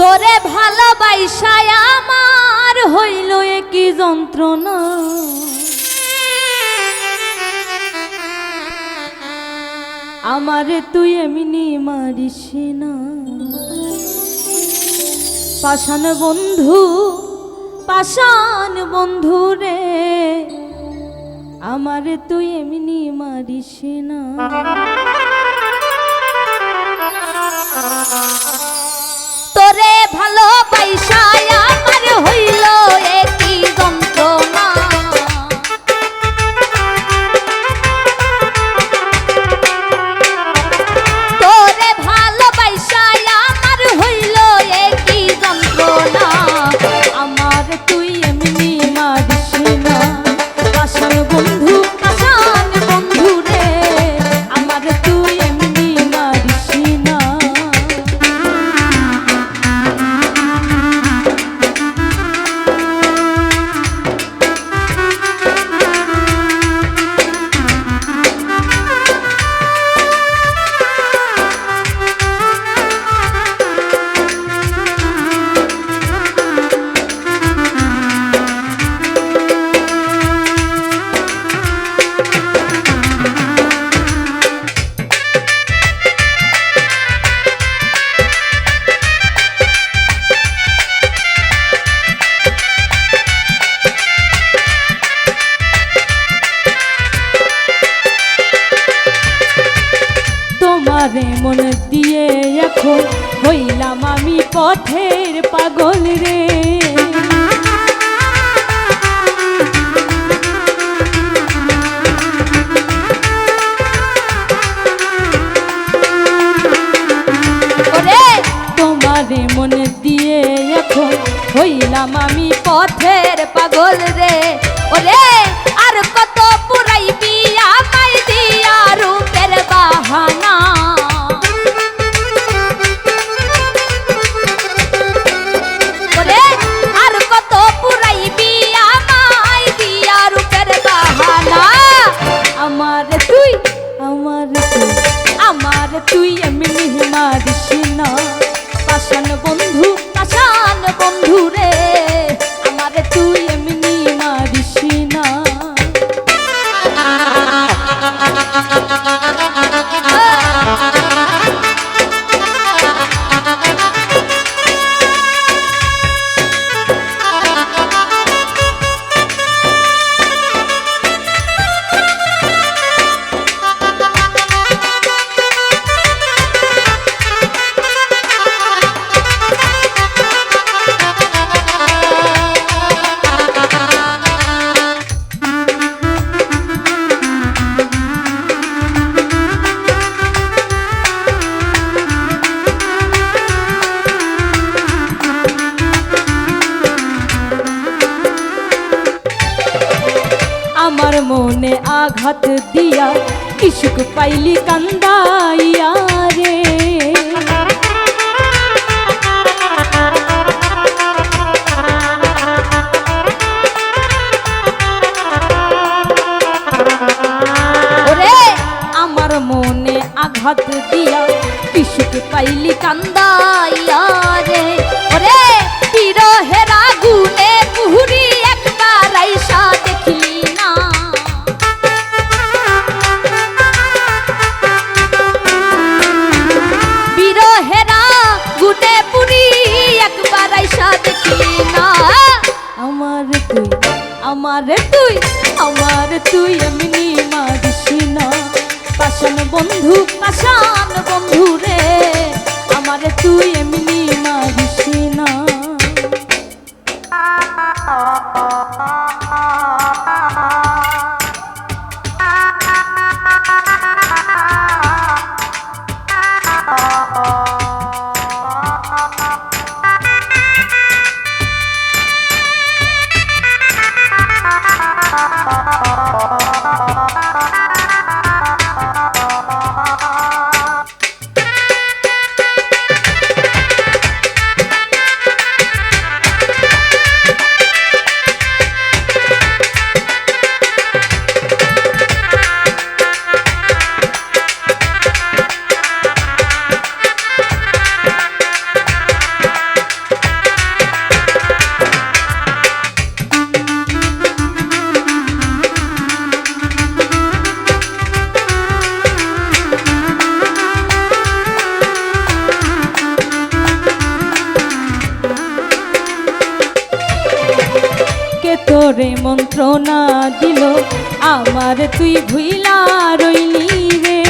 তোরে ভালোবাসায় আমার হইল কি যন্ত্রণা। আমারে তুই এমনি মারিস না। পাষাণ বন্ধু পাষাণ বন্ধু রে, আমারে তুই এমনি মারিস না। পথের পাগল রে। ওরে! তোমারে মন দিয়ে এখন হইলাম আমি পথের পাগল রে। ওরে! তুই এমনি দিছি না। পাশান বন্ধু আমার মনে আঘাত দিয়া ইসুক পাইলি কান্দাইয়া আমার তুই আমার তুই এমনি মারিস না। পাশান বন্ধু পাশান বন্ধু। তোরে মন্ত্রণা দিল, আমার তুই ভুইলা রইলি রে।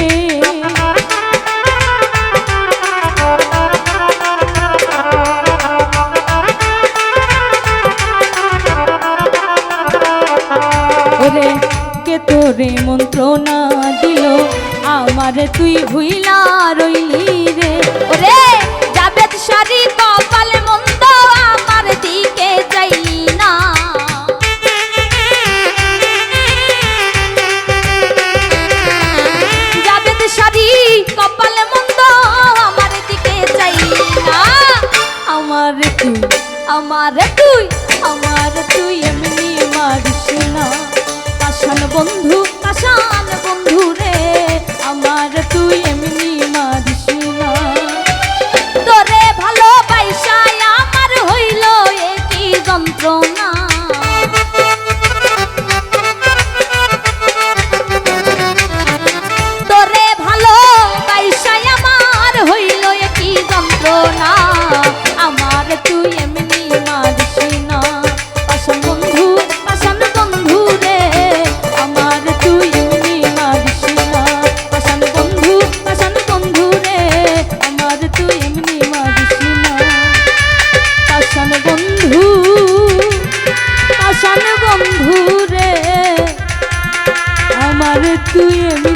ওরে, কে তোরে মন্ত্রণা দিল, আমার তুই ভুইলা রইলি রে। ওরে জাবেদ শাড়ি আমার তুই আমার তুই এমনি মারিস না। কাশান বন্ধু কাশান বন্ধু রে, আমার তুই এমনি তুই